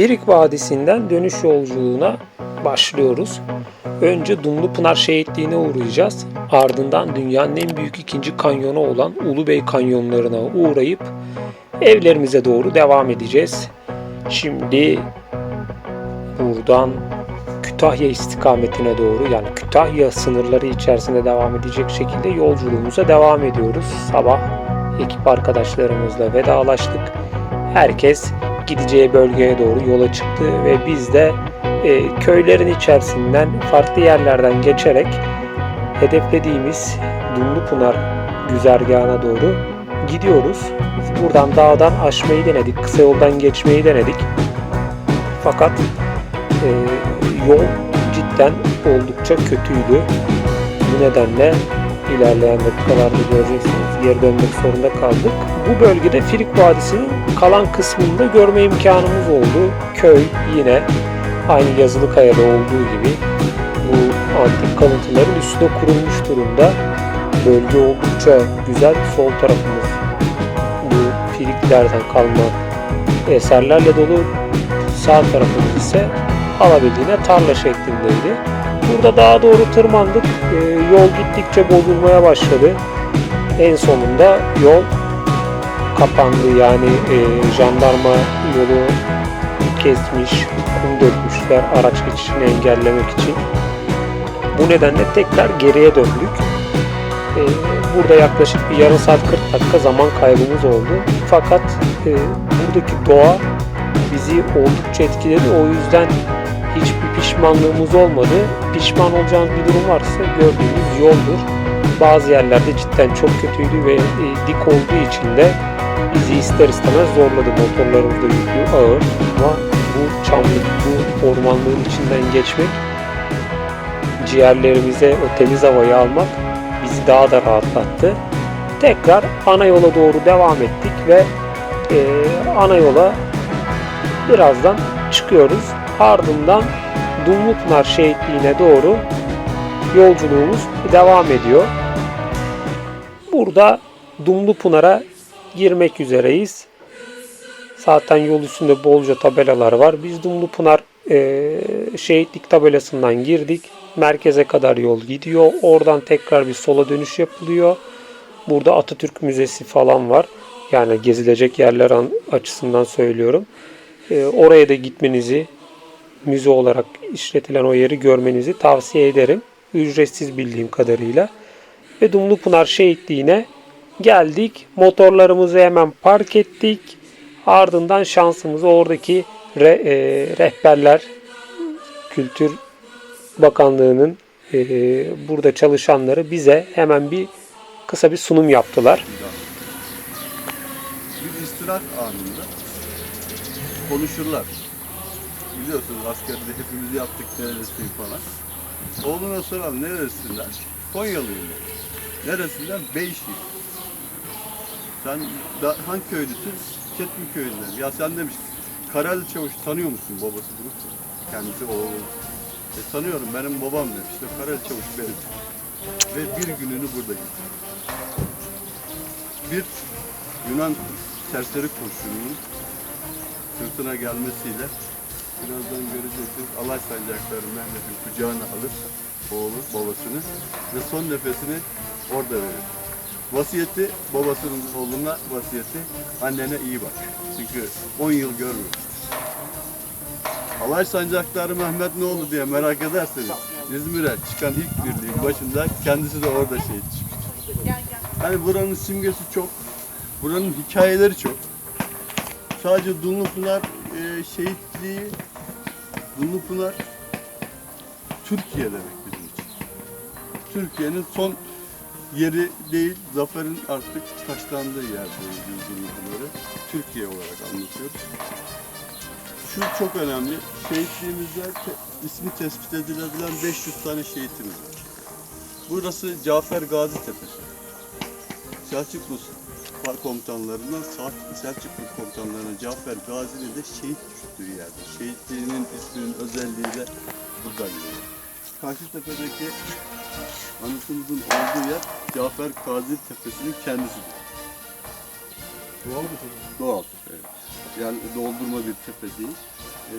Firik Vadisi'nden dönüş yolculuğuna başlıyoruz. Önce Dumlupınar Şehitliği'ne uğrayacağız. Ardından dünyanın en büyük ikinci kanyonu olan Ulubey kanyonlarına uğrayıp evlerimize doğru devam edeceğiz. Şimdi buradan Kütahya istikametine doğru yani Kütahya sınırları içerisinde devam edecek şekilde yolculuğumuza devam ediyoruz. Sabah ekip arkadaşlarımızla vedalaştık. Herkes gideceği bölgeye doğru yola çıktı ve biz de e, köylerin içerisinden farklı yerlerden geçerek hedeflediğimiz Dumlupınar güzergahına doğru gidiyoruz. Biz buradan dağdan aşmayı denedik, kısa yoldan geçmeyi denedik. Fakat e, yol cidden oldukça kötüydü. Bu nedenle ilerleyen dakikalarda göreceksiniz geri dönmek zorunda kaldık. Bu bölgede Firik Vadisi'nin kalan kısmında görme imkanımız oldu. Köy yine aynı yazılı kayada olduğu gibi bu antik kalıntıların üstüne kurulmuş durumda. Bölge oldukça güzel. Sol tarafımız bu Firiklerden kalma eserlerle dolu. Sağ tarafımız ise alabildiğine tarla şeklindeydi. Burada daha doğru tırmandık. Ee, yol gittikçe bozulmaya başladı. En sonunda yol kapandı. Yani e, jandarma yolu kesmiş, kum dökmüşler araç geçişini engellemek için. Bu nedenle tekrar geriye döndük. Ee, burada yaklaşık bir yarım saat 40 dakika zaman kaybımız oldu. Fakat e, buradaki doğa bizi oldukça etkiledi. O yüzden hiçbir pişmanlığımız olmadı. Pişman olacağınız bir durum varsa gördüğünüz yoldur. Bazı yerlerde cidden çok kötüydü ve e, dik olduğu için de bizi ister istemez zorladı. Motorlarımız da yüklü, ağır ama bu çamlık, bu ormanlığın içinden geçmek, ciğerlerimize o temiz havayı almak bizi daha da rahatlattı. Tekrar ana yola doğru devam ettik ve e, ana yola birazdan çıkıyoruz. Ardından Dumlupınar Şehitliği'ne doğru yolculuğumuz devam ediyor. Burada Dumlupınar'a girmek üzereyiz. Zaten yol üstünde bolca tabelalar var. Biz Dumlupınar e, şehitlik tabelasından girdik. Merkeze kadar yol gidiyor. Oradan tekrar bir sola dönüş yapılıyor. Burada Atatürk Müzesi falan var. Yani gezilecek yerler an- açısından söylüyorum. E, oraya da gitmenizi, müze olarak işletilen o yeri görmenizi tavsiye ederim. Ücretsiz bildiğim kadarıyla. Ve Dumlupınar Şehitliği'ne geldik. Motorlarımızı hemen park ettik. Ardından şansımızı oradaki re- e, rehberler, Kültür Bakanlığı'nın e, burada çalışanları bize hemen bir kısa bir sunum yaptılar. bir istirahat anında konuşurlar. Biliyorsunuz askerde hepimiz yaptık nerelisin falan. Oğluna soralım neresinden? Konyalıyım dedi. Neresinden? Beyşehir. Sen da, hangi köylüsün? Çetin köyünden. Ya sen demiş Karalı Çavuş tanıyor musun babası bunu? Kendisi oğlu. E, tanıyorum benim babam demiş. İşte Karalı Çavuş benim. Ve bir gününü burada geçirdi. Bir Yunan serseri kurşununun sırtına gelmesiyle birazdan göreceksiniz alay sancakları Mehmet'in kucağına alır oğlu babasını ve son nefesini orada verir. Vasiyeti babasının oğluna vasiyeti annene iyi bak. Çünkü 10 yıl görmüyor. Alay sancakları Mehmet ne oldu diye merak ederseniz İzmir'e çıkan ilk birliğin başında kendisi de orada şehit çıkmış. Yani buranın simgesi çok, buranın hikayeleri çok. Sadece Dumlupınar e, şehitliği, Dumlupınar Türkiye demek bizim için. Türkiye'nin son yeri değil, zaferin artık taşlandığı yerdeyiz biz Dumlupınar'ı. Türkiye olarak anlatıyoruz. Şu çok önemli, şehitliğimizde te- ismi tespit edilebilen 500 tane şehitimiz var. Burası Cafer Gazi Tepesi. Selçuklu komutanlarından Selçuklu komutanlarına Cafer Gazi'nin de şehit düştüğü yerde. Şehitliğinin isminin özelliği de buradan geliyor. Karşıtepe'deki anıtımızın olduğu yer Cafer Gazi Tepesi'nin kendisidir. Doğal bir tepe. Doğal. Evet. Yani doldurma bir tepe değil. Ee,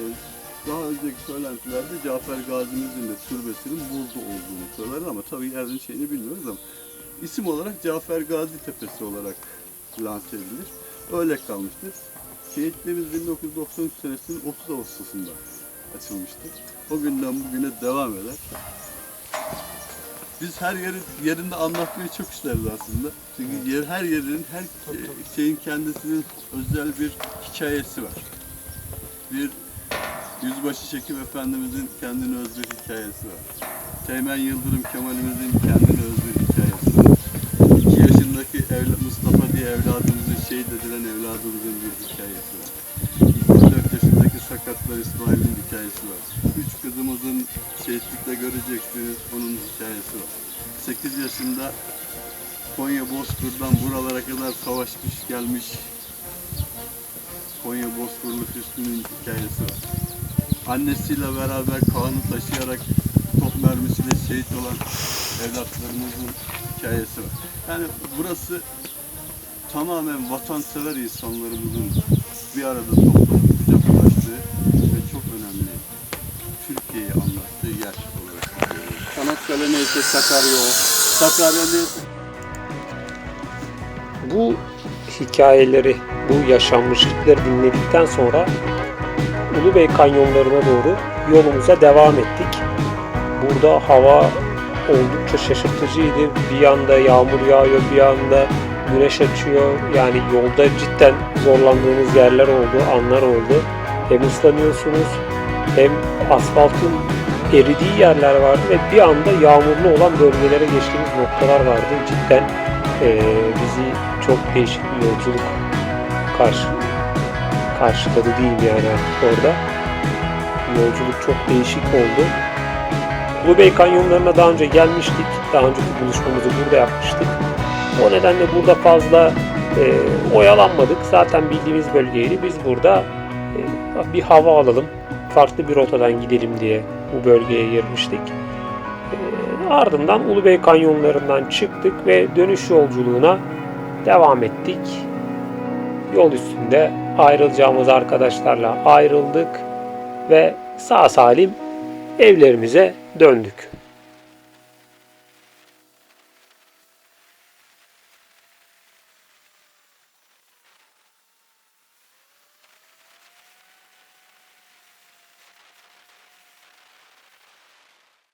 daha önceki söylentilerde Cafer Gazi'mizin de türbesinin burada olduğunu söyler ama tabii yerin şeyini bilmiyoruz ama isim olarak Cafer Gazi Tepesi olarak lanse edilir. Öyle kalmıştır. Şehitliğimiz 1993 senesinin 30 Ağustos'unda açılmıştır. O günden bugüne devam eder. Biz her yeri yerinde anlatmayı çok isteriz aslında. Çünkü yer, her yerin, her e, şeyin kendisinin özel bir hikayesi var. Bir Yüzbaşı Şekip Efendimizin kendine özgü hikayesi var. Teğmen Yıldırım Kemal'imizin kendine özgü hikayesi var. İki yaşındaki evla, Mustafa diye evladımızın şehit edilen evladımızın bir hikayesi var. 24 yaşındaki sakatlar İsmail'in hikayesi var. Üç kızımızın şehitlikte göreceksiniz onun hikayesi var. 8 yaşında Konya Bozkır'dan buralara kadar savaşmış gelmiş Konya Bozkırlı Hüsnü'nün hikayesi var. Annesiyle beraber Kaan'ı taşıyarak top mermisiyle şehit olan evlatlarımızın hikayesi var. Yani burası tamamen vatansever insanlarımızın bir arada toplanıp kucaklaştığı ve çok önemli Türkiye'yi anlattığı yer olarak görüyorum. Çanakkale neyse Sakarya o. Sakarya neyse Bu hikayeleri, bu yaşanmışlıkları dinledikten sonra Ulubey kanyonlarına doğru yolumuza devam ettik. Burada hava oldukça şaşırtıcıydı. Bir yanda yağmur yağıyor, bir yanda güneş açıyor. Yani yolda cidden zorlandığımız yerler oldu, anlar oldu. Hem ıslanıyorsunuz hem asfaltın eridiği yerler vardı ve bir anda yağmurlu olan bölgelere geçtiğimiz noktalar vardı. Cidden eee, bizi çok değişik bir yolculuk karşı karşıladı diyeyim yani orada. Yolculuk çok değişik oldu. Ulubey kanyonlarına daha önce gelmiştik. Daha önceki buluşmamızı burada yapmıştık. O nedenle burada fazla e, oyalanmadık. Zaten bildiğimiz bölgeydi. Biz burada e, bir hava alalım. Farklı bir rotadan gidelim diye bu bölgeye girmiştik. E, ardından Ulubey kanyonlarından çıktık ve dönüş yolculuğuna devam ettik. Yol üstünde ayrılacağımız arkadaşlarla ayrıldık ve sağ salim evlerimize döndük.